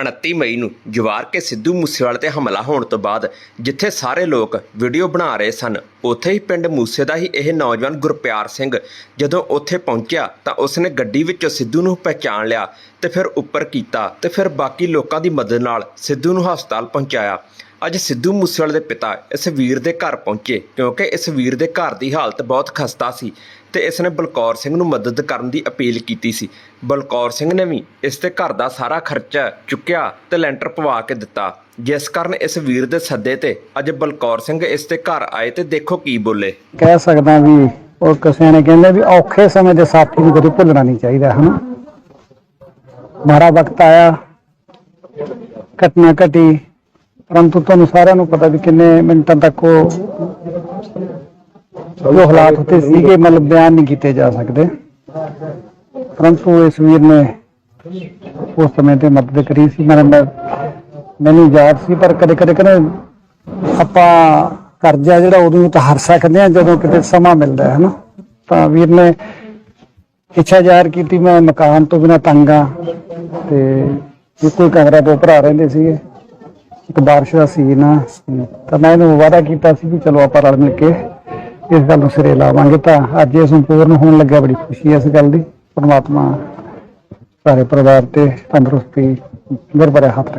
29 ਮਈ ਨੂੰ ਜਵਾਰ ਕੇ ਸਿੱਧੂ ਮੂਸੇਵਾਲੇ ਤੇ ਹਮਲਾ ਹੋਣ ਤੋਂ ਬਾਅਦ ਜਿੱਥੇ ਸਾਰੇ ਲੋਕ ਵੀਡੀਓ ਬਣਾ ਰਹੇ ਸਨ, ਉੱਥੇ ਹੀ ਪਿੰਡ ਮੂਸੇ ਦਾ ਹੀ ਇਹ ਨੌਜਵਾਨ ਗੁਰਪਿਆਰ ਸਿੰਘ ਜਦੋਂ ਉੱਥੇ ਪਹੁੰਚਿਆ ਤਾਂ ਉਸਨੇ ਗੱਡੀ ਵਿੱਚੋਂ ਸਿੱਧੂ ਨੂੰ ਪਹਿਚਾਣ ਲਿਆ ਤੇ ਫਿਰ ਉੱਪਰ ਕੀਤਾ ਤੇ ਫਿਰ ਬਾਕੀ ਲੋਕਾਂ ਦੀ ਮਦਦ ਨਾਲ ਸਿੱਧੂ ਨੂੰ ਹਸਪਤਾਲ ਪਹੁੰਚਾਇਆ। ਅੱਜ ਸਿੱਧੂ ਮੂਸੇਵਾਲੇ ਦੇ ਪਿਤਾ ਇਸ ਵੀਰ ਦੇ ਘਰ ਪਹੁੰਚੇ ਕਿਉਂਕਿ ਇਸ ਵੀਰ ਦੇ ਘਰ ਦੀ ਹਾਲਤ ਬਹੁਤ ਖਸਤਾ ਸੀ ਤੇ ਇਸ ਨੇ ਬਲਕੌਰ ਸਿੰਘ ਨੂੰ ਮਦਦ ਕਰਨ ਦੀ ਅਪੀਲ ਕੀਤੀ ਸੀ। ਬਲਕੌਰ ਸਿੰਘ ਨੇ ਵੀ ਇਸ ਦੇ ਘਰ ਦਾ ਸਾਰਾ ਖਰਚਾ ਚੁੱਕਿਆ ਤੇ ਲੈਂਟਰ ਪਵਾ ਕੇ ਦਿੱਤਾ। ਜਿਸ ਕਾਰਨ ਇਸ ਵੀਰ ਦੇ ਸੱਦੇ ਤੇ ਅੱਜ ਬਲਕੌਰ ਸਿੰਘ ਇਸ ਦੇ ਘਰ ਆਏ ਤੇ ਦੇਖੋ ਕੀ ਬੋਲੇ। ਕਹਿ ਸਕਦਾ ਵੀ ਉਹ ਕਿਸੇ ਨੇ ਕਹਿੰਦੇ ਵੀ ਔਖੇ ਸਮੇਂ ਦੇ ਸਾਥੀ ਨੂੰ ਕਦੇ ਭੁੱਲਣਾ ਨਹੀਂ ਚਾਹੀਦਾ, ਹਨਾ? ਮਾੜਾ ਵਕਤ ਆਇਆ, ਘਟਨਾ ਘਟੀ। ਪਰੰਤੂ ਤੁਹਾਨੂੰ ਸਾਰਿਆਂ ਨੂੰ ਪਤਾ ਵੀ ਕਿੰਨੇ ਮਿੰਟਾਂ ਤੱਕ ਉਹ ਜੋ ਹਾਲਾਤ ਉੱਤੇ ਸੀਗੇ, ਮਤਲਬ ਬਿਆਨ ਨਹੀਂ ਕੀਤੇ ਜਾ ਸਕਦੇ। ਪਰੰਤੂ ਇਸ ਵੀਰ ਨੇ ਉਸ ਸਮੇਂ ਤੇ ਮਦਦ ਕਰੀ ਸੀ। ਮੈਂ ਮੈਨੂੰ ਯਾਦ ਸੀ, ਪਰ ਕਦੇ ਕਦੇ ਕਹਿੰਦੇ ਆਪਾਂ ਕਰਜ਼ਾ ਜਿਹੜਾ ਉਦੋਂ ਉਤਾਰ ਸਕਦੇ ਆ, ਜਦੋਂ ਕਿਤੇ ਸਮਾਂ ਮਿਲਦਾ ਹੈ ਹਨਾ ਤਾਂ ਵੀਰ ਨੇ ਇੱਛਾ ਜ਼ਾਹਰ ਕੀਤੀ, ਮੈਂ ਮਕਾਨ ਤੋਂ ਬਿਨਾਂ ਤੰਗ ਆ ਤੇ ਇੱਕੋ ਕਮਰਾ ਤੋਂ ਭਰਾ ਰਹਿੰਦੇ ਸੀਗੇ। ਇੱਕ ਬਾਰਿਸ਼ ਦਾ ਸੀਜ਼ਨ ਆ। ਤਾਂ ਮੈਂ ਇਹਨੂੰ ਵਾਅਦਾ ਕੀਤਾ ਸੀ ਵੀ ਚਲੋ ਆਪਾਂ ਰਲ ਮਿਲ ਕੇ ਇਸ ਗੱਲ ਨੂੰ ਸਿਰੇ ਲਾਵਾਂਗੇ। ਤਾਂ ਅੱਜ ਇਹ ਸੰਪੂਰਨ ਹੋਣ ਲੱਗਿਆ, ਬੜੀ ਖੁਸ਼ੀ ਹੈ ਇਸ ਗੱਲ ਦੀ। ਪਰਮਾਤਮਾ ਸਾਰੇ ਪਰਿਵਾਰ ਤੇ ਤੰਦਰੁਸਤੀ ਗੁਰਬਰੇ ਹੱਥ